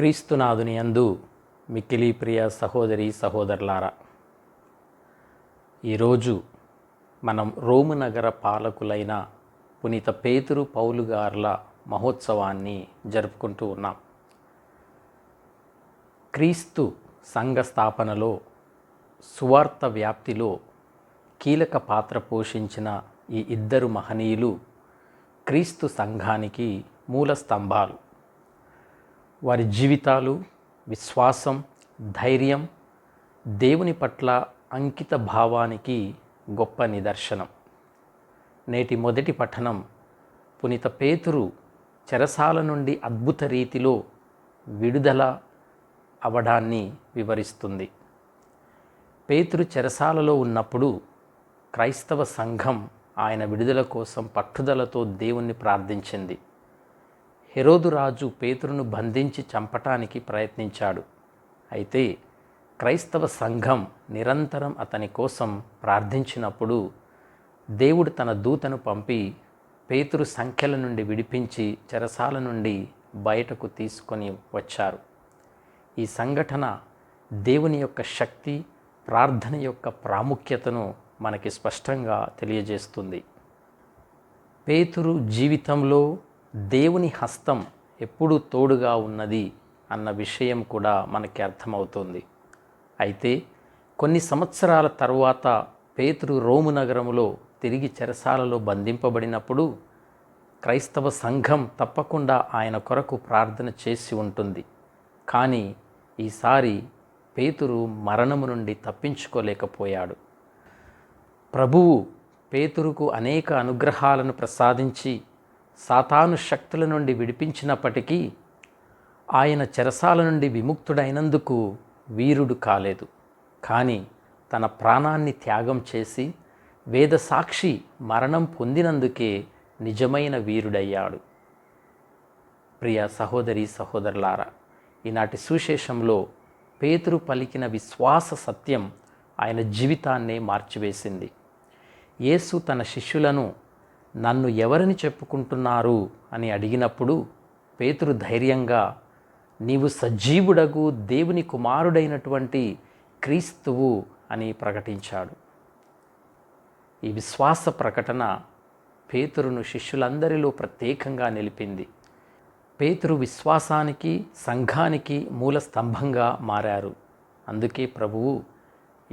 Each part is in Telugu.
క్రీస్తునాథుని యందు మిక్కిలి ప్రియ సహోదరి సహోదరులారా ఈరోజు మనం రోము నగర పాలకులైన పునీత పేతురు పౌలుగార్ల మహోత్సవాన్ని జరుపుకుంటూ ఉన్నాం. క్రీస్తు సంఘ స్థాపనలో సువార్త వ్యాప్తిలో కీలక పాత్ర పోషించిన ఈ ఇద్దరు మహనీయులు క్రీస్తు సంఘానికి మూల స్తంభాలు. వారి జీవితాలు విశ్వాసం ధైర్యం దేవుని పట్ల అంకిత భావానికి గొప్ప నిదర్శనం. నేటి మొదటి పఠనం పునీత పేతురు చెరసాల నుండి అద్భుత రీతిలో విడుదల అవడాన్ని వివరిస్తుంది. పేతురు చెరసాలలో ఉన్నప్పుడు క్రైస్తవ సంఘం ఆయన విడుదల కోసం పట్టుదలతో దేవుణ్ణి ప్రార్థించింది. హెరోదు రాజు పేతురును బంధించి చంపటానికి ప్రయత్నించాడు. అయితే క్రైస్తవ సంఘం నిరంతరం అతని కోసం ప్రార్థించినప్పుడు దేవుడు తన దూతను పంపి పేతురు సంఖ్యల నుండి విడిపించి చెరసాల నుండి బయటకు తీసుకొని వచ్చారు. ఈ సంఘటన దేవుని యొక్క శక్తి ప్రార్థన యొక్క ప్రాముఖ్యతను మనకి స్పష్టంగా తెలియజేస్తుంది. పేతురు జీవితంలో దేవుని హస్తం ఎప్పుడూ తోడుగా ఉన్నది అన్న విషయం కూడా మనకి అర్థమవుతుంది. అయితే కొన్ని సంవత్సరాల తరువాత పేతురు రోము నగరంలో తిరిగి చెరసాలలో బంధింపబడినప్పుడు క్రైస్తవ సంఘం తప్పకుండా ఆయన కొరకు ప్రార్థన చేసి ఉంటుంది. కానీ ఈసారి పేతురు మరణము నుండి తప్పించుకోలేకపోయాడు. ప్రభువు పేతురుకు అనేక అనుగ్రహాలను ప్రసాదించి సాతాను శక్తుల నుండి విడిపించినప్పటికీ ఆయన చెరసాల నుండి విముక్తుడైనందుకు వీరుడు కాలేదు. కానీ తన ప్రాణాన్ని త్యాగం చేసి వేద సాక్షి మరణం పొందినందుకే నిజమైన వీరుడయ్యాడు. ప్రియ సహోదరి సహోదరులారా ఈనాటి సుశేషంలో పేతురు పలికిన విశ్వాస సత్యం ఆయన జీవితాన్నే మార్చివేసింది. యేసు తన శిష్యులను నన్ను ఎవరిని చెప్పుకుంటున్నారు అని అడిగినప్పుడు పేతురు ధైర్యంగా నీవు సజీవుడగు దేవుని కుమారుడైనటువంటి క్రీస్తువు అని ప్రకటించాడు. ఈ విశ్వాస ప్రకటన పేతురును శిష్యులందరిలో ప్రత్యేకంగా నిలిపింది. పేతురు విశ్వాసానికి సంఘానికి మూల స్తంభంగా మారారు. అందుకే ప్రభువు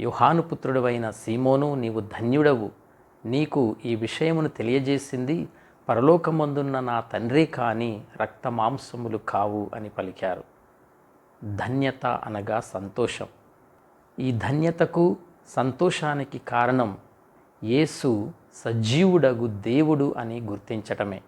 యుహాను పుత్రుడవైన సీమోను నీవు ధన్యుడవు. నీకు ఈ విషయమును తెలియజేసింది పరలోకమందున్న నా తండ్రి కాని రక్త మాంసములు కావు అని పలికారు. ధన్యత అనగా సంతోషం. ఈ ధన్యతకు సంతోషానికి కారణం యేసు సజీవుడగు దేవుడు అని గుర్తించటమే.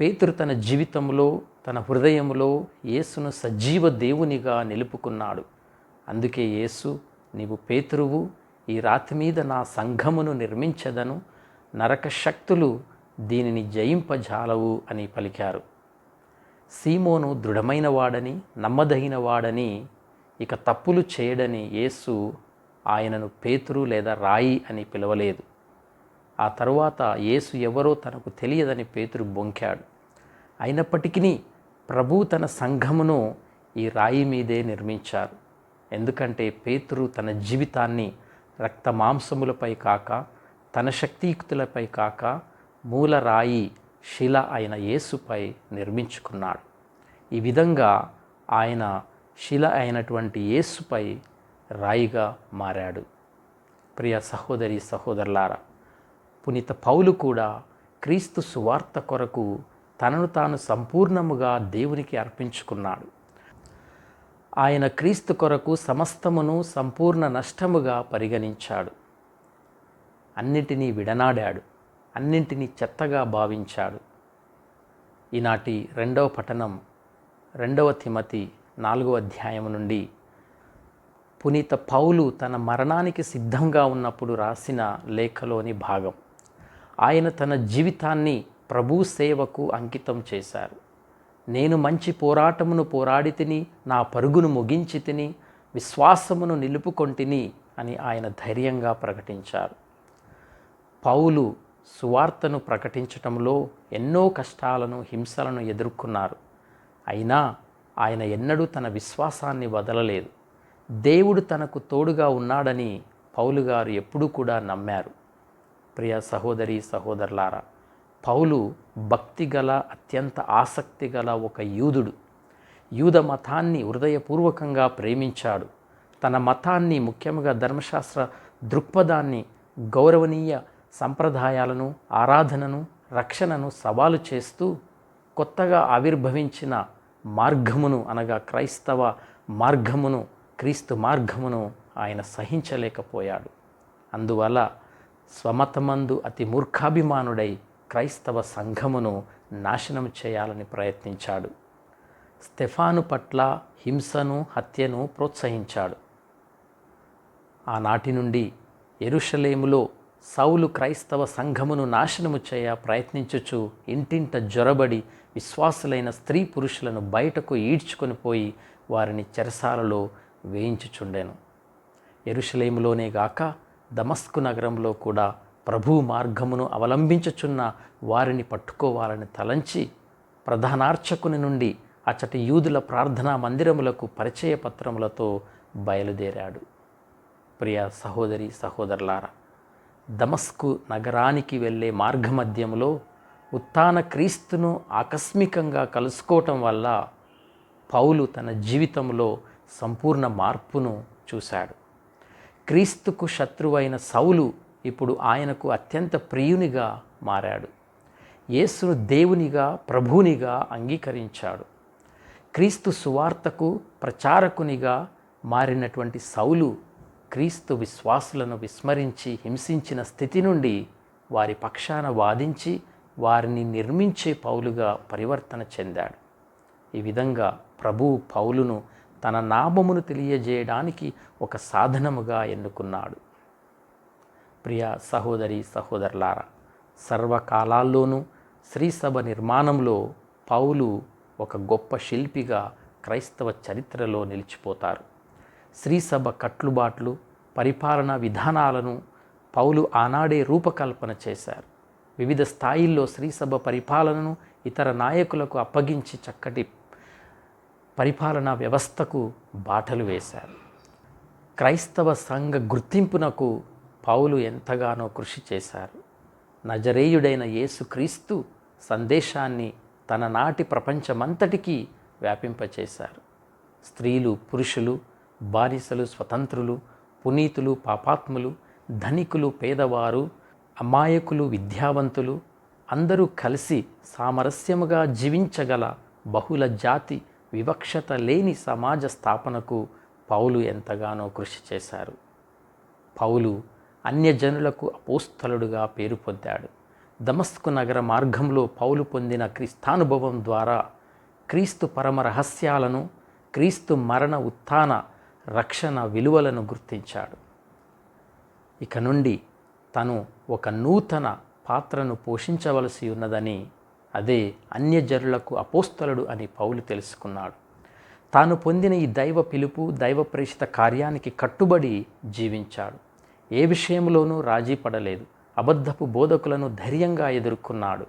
పేతురు తన జీవితంలో తన హృదయంలో యేసును సజీవ దేవునిగా నిలుపుకున్నాడు. అందుకే యేసు నీవు పేతురువు ఈ రాతి మీద నా సంఘమును నిర్మించదను నరక శక్తులు దీనిని జయింపజాలవు అని పలికారు. సీమోను దృఢమైన వాడని నమ్మదగిన వాడని ఇక తప్పులు చేయడని యేసు ఆయనను పేతురు లేదా రాయి అని పిలవలేదు. ఆ తరువాత యేసు ఎవరో తనకు తెలియదని పేతురు బొంకాడు. అయినప్పటికీ ప్రభు తన సంఘమును ఈ రాయి మీదే నిర్మించారు. ఎందుకంటే పేతురు తన జీవితాన్ని రక్త మాంసములపై కాక తన శక్తియుక్తులపై కాక మూల రాయి శిల అయిన యేసుపై నిర్మించుకున్నాడు. ఈ విధంగా ఆయన శిల అయినటువంటి యేసుపై రాయిగా మారాడు. ప్రియ సహోదరి సహోదరులారా పునీత పౌలు కూడా క్రీస్తు సువార్త కొరకు తనను తాను సంపూర్ణముగా దేవునికి అర్పించుకున్నాడు. ఆయన క్రీస్తు కొరకు సమస్తమును సంపూర్ణ నష్టముగా పరిగణించాడు. అన్నిటినీ విడనాడాడు. అన్నింటినీ చెత్తగా భావించాడు. ఈనాటి రెండవ పఠనం రెండవ తిమతి నాలుగవ అధ్యాయం నుండి పునీత పౌలు తన మరణానికి సిద్ధంగా ఉన్నప్పుడు రాసిన లేఖలోని భాగం. ఆయన తన జీవితాన్ని ప్రభు సేవకు అంకితం చేశారు. నేను మంచి పోరాటమును పోరాడి తిని నా పరుగును ముగించి తిని విశ్వాసమును నిలుపుకొంటిని అని ఆయన ధైర్యంగా ప్రకటించారు. పౌలు సువార్తను ప్రకటించటంలో ఎన్నో కష్టాలను హింసలను ఎదుర్కొన్నారు. అయినా ఆయన ఎన్నడూ తన విశ్వాసాన్ని వదలలేదు. దేవుడు తనకు తోడుగా ఉన్నాడని పౌలు గారు ఎప్పుడూ కూడా నమ్మారు. ప్రియ సహోదరి సహోదరులారా పౌలు భక్తిగల అత్యంత ఆసక్తి గల ఒక యూదుడు. యూద మతాన్ని హృదయపూర్వకంగా ప్రేమించాడు. తన మతాన్ని ముఖ్యంగా ధర్మశాస్త్ర దృక్పథాన్ని గౌరవనీయ సంప్రదాయాలను ఆరాధనను రక్షణను సవాలు చేస్తూ కొత్తగా ఆవిర్భవించిన మార్గమును అనగా క్రైస్తవ మార్గమును క్రీస్తు మార్గమును ఆయన సహించలేకపోయాడు. అందువల్ల స్వమతమందు అతి మూర్ఖాభిమానుడై క్రైస్తవ సంఘమును నాశనం చేయాలని ప్రయత్నించాడు. స్టెఫాను పట్ల హింసను హత్యను ప్రోత్సహించాడు. ఆనాటి నుండి ఎరుషలేములో సౌలు క్రైస్తవ సంఘమును నాశనము చేయ ప్రయత్నించుచు ఇంటింట జొరబడి విశ్వాసులైన స్త్రీ పురుషులను బయటకు ఈడ్చుకొని పోయి వారిని చెరసాలలో వేయించుచుండెను. ఎరుషలేములోనే గాక దమస్కు నగరంలో కూడా ప్రభు మార్గమును అవలంబించుచున్న వారిని పట్టుకోవాలని తలంచి ప్రధానార్చకుని నుండి అచ్చటి యూదుల ప్రార్థనా మందిరములకు పరిచయ పత్రములతో బయలుదేరాడు. ప్రియ సహోదరి సహోదరులారా దమస్కు నగరానికి వెళ్ళే మార్గమధ్యంలో ఉత్తాన క్రీస్తును ఆకస్మికంగా కలుసుకోవటం వల్ల పౌలు తన జీవితంలో సంపూర్ణ మార్పును చూశాడు. క్రీస్తుకు శత్రువైన సౌలు ఇప్పుడు ఆయనకు అత్యంత ప్రియునిగా మారాడు. యేసును దేవునిగా ప్రభునిగా అంగీకరించాడు. క్రీస్తు సువార్తకు ప్రచారకునిగా మారినటువంటి సౌలు క్రీస్తు విశ్వాసులను విస్మరించి హింసించిన స్థితి నుండి వారి పక్షాన వాదించి వారిని నిర్మించే పౌలుగా పరివర్తన చెందాడు. ఈ విధంగా ప్రభువు పౌలును తన నామమును తెలియజేయడానికి ఒక సాధనముగా ఎన్నుకున్నాడు. ప్రియ సహోదరి సహోదరులారా సర్వకాలాల్లోనూ శ్రీసభ నిర్మాణంలో పౌలు ఒక గొప్ప శిల్పిగా క్రైస్తవ చరిత్రలో నిలిచిపోతారు. శ్రీసభ కట్లుబాట్లు పరిపాలనా విధానాలను పౌలు ఆనాడే రూపకల్పన చేశారు. వివిధ స్థాయిల్లో శ్రీసభ పరిపాలనను ఇతర నాయకులకు అప్పగించి చక్కటి పరిపాలనా వ్యవస్థకు బాటలు వేశారు. క్రైస్తవ సంఘ గుర్తింపునకు పౌలు ఎంతగానో కృషి చేశారు. నజరేయుడైన యేసుక్రీస్తు సందేశాన్ని తన నాటి ప్రపంచమంతటికీ వ్యాపింపచేశారు. స్త్రీలు పురుషులు బానిసలు స్వతంత్రులు పునీతులు పాపాత్ములు ధనికులు పేదవారు అమాయకులు విద్యావంతులు అందరూ కలిసి సామరస్యముగా జీవించగల బహుళ జాతి వివక్షత లేని సమాజ స్థాపనకు పౌలు ఎంతగానో కృషి చేశారు. పౌలు అన్యజనులకు అపోస్తలుడుగా పేరు పొందాడు. దమస్కు నగర మార్గంలో పౌలు పొందిన క్రీస్తానుభవం ద్వారా క్రీస్తు పరమ రహస్యాలను క్రీస్తు మరణ ఉత్థాన రక్షణ విలువలను గుర్తించాడు. ఇక నుండి తను ఒక నూతన పాత్రను పోషించవలసి ఉన్నదని అదే అన్యజనులకు అపోస్తలుడు అని పౌలు తెలుసుకున్నాడు. తాను పొందిన ఈ దైవ పిలుపు దైవ ప్రేషిత కార్యానికి కట్టుబడి జీవించాడు. ఏ విషయంలోనూ రాజీ పడలేదు. అబద్ధపు బోధకులను ధైర్యంగా ఎదుర్కొన్నాడు.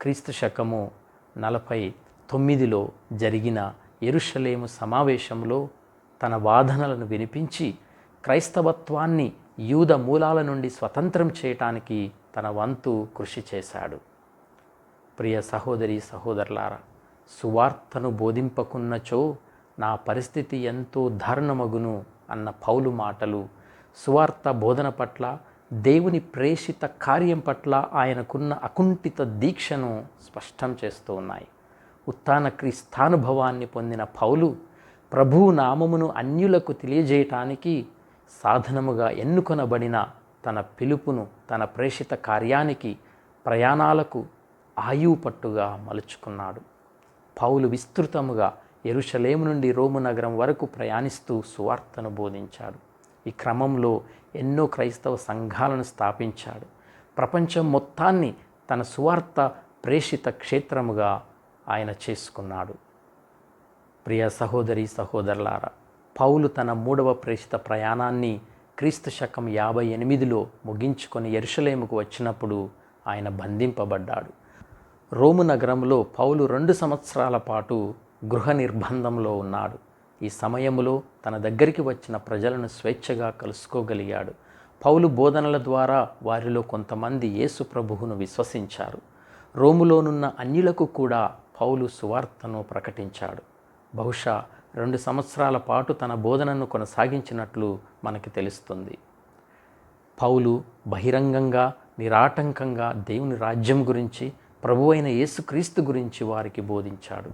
క్రీస్తు శకము నలభై తొమ్మిదిలో జరిగిన ఎరుషలేము సమావేశంలో తన వాదనలను వినిపించి క్రైస్తవత్వాన్ని యూద మూలాల నుండి స్వతంత్రం చేయటానికి తన వంతు కృషి చేశాడు. ప్రియ సహోదరి సహోదరులారా సువార్తను బోధింపకున్నచో నా పరిస్థితి ఎంతో దారుణమగును అన్న పౌలు మాటలు సువార్త బోధన పట్ల దేవుని ప్రేషిత కార్యం పట్ల ఆయనకున్న అకుంఠిత దీక్షను స్పష్టం చేస్తూ ఉన్నాయి. ఉత్తాన క్రీస్తానుభవాన్ని పొందిన పౌలు ప్రభువు నామమును అన్యులకు తెలియజేయటానికి సాధనముగా ఎన్నుకొనబడిన తన పిలుపును తన ప్రేషిత కార్యానికి ప్రయాణాలకు ఆయువు పట్టుగా మలుచుకున్నాడు. పౌలు విస్తృతముగా ఎరుషలేము నుండి రోము నగరం వరకు ప్రయాణిస్తూ సువార్తను బోధించాడు. ఈ క్రమంలో ఎన్నో క్రైస్తవ సంఘాలను స్థాపించాడు. ప్రపంచం మొత్తాన్ని తన సువార్త ప్రేషిత క్షేత్రముగా ఆయన చేసుకున్నాడు. ప్రియ సహోదరి సహోదరులారా పౌలు తన మూడవ ప్రేషిత ప్రయాణాన్ని క్రీస్తు శకం యాభై ఎనిమిదిలో ముగించుకొని ఎరుషలేముకు వచ్చినప్పుడు ఆయన బంధింపబడ్డాడు. రోము నగరంలో పౌలు రెండు సంవత్సరాల పాటు గృహ నిర్బంధంలో ఉన్నాడు. ఈ సమయంలో తన దగ్గరికి వచ్చిన ప్రజలను స్వేచ్ఛగా కలుసుకోగలిగాడు. పౌలు బోధనల ద్వారా వారిలో కొంతమంది యేసు ప్రభువును విశ్వసించారు. రోములోనున్న అన్యులకు కూడా పౌలు సువార్తను ప్రకటించాడు. బహుశా రెండు సంవత్సరాల పాటు తన బోధనను కొనసాగించినట్లు మనకి తెలుస్తుంది. పౌలు బహిరంగంగా నిరాటంకంగా దేవుని రాజ్యం గురించి ప్రభువైన యేసుక్రీస్తు గురించి వారికి బోధించాడు.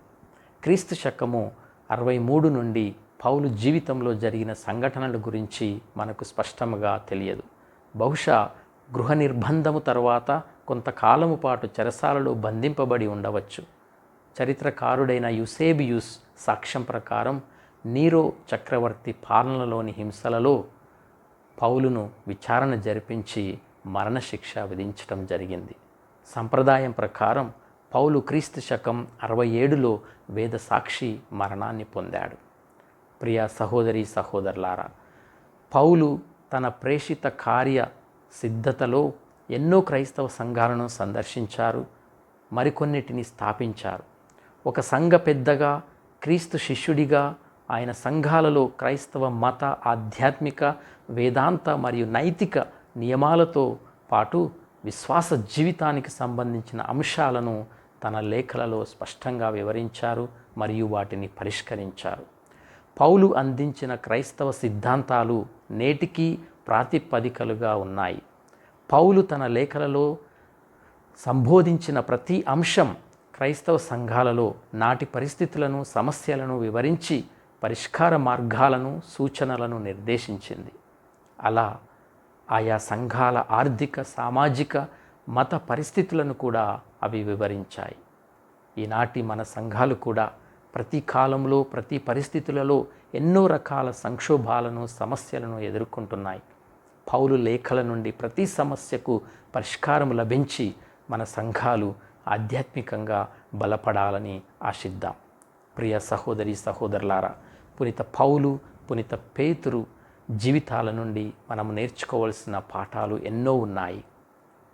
క్రీస్తు శకము అరవై మూడు నుండి పౌలు జీవితంలో జరిగిన సంఘటనల గురించి మనకు స్పష్టంగా తెలియదు. బహుశా గృహ నిర్బంధము తర్వాత కొంతకాలము పాటు చెరసాలలో బంధింపబడి ఉండవచ్చు. చరిత్రకారుడైన యుసేబియుస్ సాక్ష్యం ప్రకారం నీరో చక్రవర్తి పాలనలోని హింసలలో పౌలును విచారణ జరిపించి మరణశిక్ష విధించటం జరిగింది. సంప్రదాయం ప్రకారం పౌలు క్రీస్తు శకం అరవై ఏడులో వేద సాక్షి మరణాన్ని పొందాడు. ప్రియ సహోదరి సహోదరులారా పౌలు తన ప్రేషిత కార్య సిద్ధతలో ఎన్నో క్రైస్తవ సంఘాలను సందర్శించారు మరికొన్నిటిని స్థాపించారు. ఒక సంఘ పెద్దగా క్రీస్తు శిష్యుడిగా ఆయన సంఘాలలో క్రైస్తవ మత ఆధ్యాత్మిక వేదాంత మరియు నైతిక నియమాలతో పాటు విశ్వాస జీవితానికి సంబంధించిన అంశాలను తన లేఖలలో స్పష్టంగా వివరించారు మరియు వాటిని పరిష్కరించారు. పౌలు అందించిన క్రైస్తవ సిద్ధాంతాలు నేటికి ప్రాతిపదికలుగా ఉన్నాయి. పౌలు తన లేఖలలో సంబోధించిన ప్రతి అంశం క్రైస్తవ సంఘాలలో నాటి పరిస్థితులను సమస్యలను వివరించి పరిష్కార మార్గాలను సూచనలను నిర్దేశించింది. అలా ఆయా సంఘాల ఆర్థిక సామాజిక మత పరిస్థితులను కూడా అవి వివరించాయి. ఈనాటి మన సంఘాలు కూడా ప్రతి కాలంలో ప్రతి పరిస్థితులలో ఎన్నో రకాల సంక్షోభాలను సమస్యలను ఎదుర్కొంటున్నాయి. పౌలు లేఖల నుండి ప్రతి సమస్యకు పరిష్కారం లభించి మన సంఘాలు ఆధ్యాత్మికంగా బలపడాలని ఆశిద్దాం. ప్రియ సహోదరి సహోదరులారా పునిత పౌలు పునిత పేతురు జీవితాల నుండి మనం నేర్చుకోవలసిన పాఠాలు ఎన్నో ఉన్నాయి.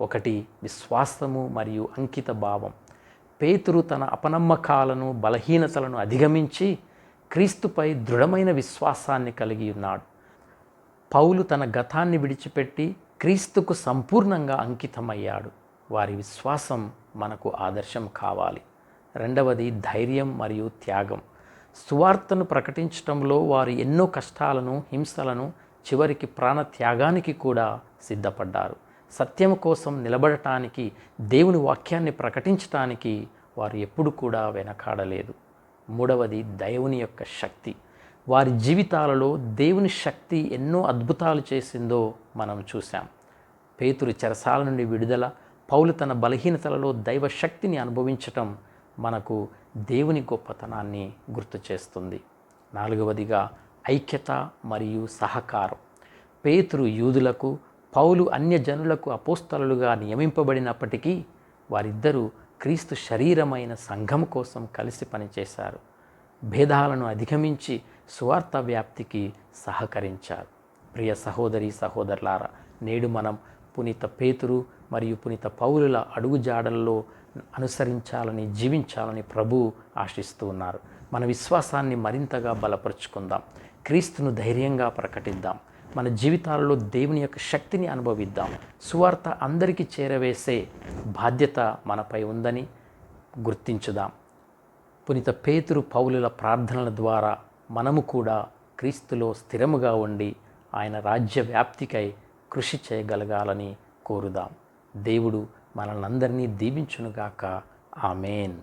ఒకటి విశ్వాసము మరియు అంకిత భావం. పేతురు తన అపనమ్మకాలను బలహీనతలను అధిగమించి క్రీస్తుపై దృఢమైన విశ్వాసాన్ని కలిగి ఉన్నాడు. పౌలు తన గతాన్ని విడిచిపెట్టి క్రీస్తుకు సంపూర్ణంగా అంకితమయ్యాడు. వారి విశ్వాసం మనకు ఆదర్శం కావాలి. రెండవది ధైర్యం మరియు త్యాగం. సువార్తను ప్రకటించటంలో వారు ఎన్నో కష్టాలను హింసలను చివరికి ప్రాణ త్యాగానికి కూడా సిద్ధపడ్డారు. సత్యం కోసం నిలబడటానికి దేవుని వాక్యాన్ని ప్రకటించటానికి వారు ఎప్పుడు కూడా వెనకాడలేదు. మూడవది దేవుని యొక్క శక్తి. వారి జీవితాలలో దేవుని శక్తి ఎన్నో అద్భుతాలు చేసిందో మనం చూసాం పేతురు చెరసాల నుండి విడుదల పౌలు తన బలహీనతలలో దైవ శక్తిని అనుభవించటం మనకు దేవుని గొప్పతనాన్ని గుర్తు చేస్తుంది. నాలుగవదిగా ఐక్యత మరియు సహకారం. పేతురు యూదులకు పౌలు అన్యజనులకు అపోస్తలుగా నియమింపబడినప్పటికీ వారిద్దరూ క్రీస్తు శరీరమైన సంఘం కోసం కలిసి పనిచేశారు. భేదాలను అధిగమించి స్వార్థ వ్యాప్తికి సహకరించారు. ప్రియ సహోదరి సహోదరులారా నేడు మనం పునీత పేతురు మరియు పునీత పౌరుల అడుగుజాడల్లో అనుసరించాలని జీవించాలని ప్రభు ఆశిస్తూ ఉన్నారు. మన విశ్వాసాన్ని మరింతగా బలపరుచుకుందాం. క్రీస్తును ధైర్యంగా ప్రకటిద్దాం. మన జీవితాలలో దేవుని యొక్క శక్తిని అనుభవిద్దాం సువార్త అందరికీ చేరవేసే బాధ్యత మనపై ఉందని గుర్తించుదాం. పునిత పేతురు పౌలుల ప్రార్థనల ద్వారా మనము కూడా క్రీస్తులో స్థిరముగా ఉండి ఆయన రాజ్య వ్యాప్తికై కృషి చేయగలగాలని కోరుదాం. దేవుడు మనల్నందరినీ దీవించునుగాక. ఆమెన్.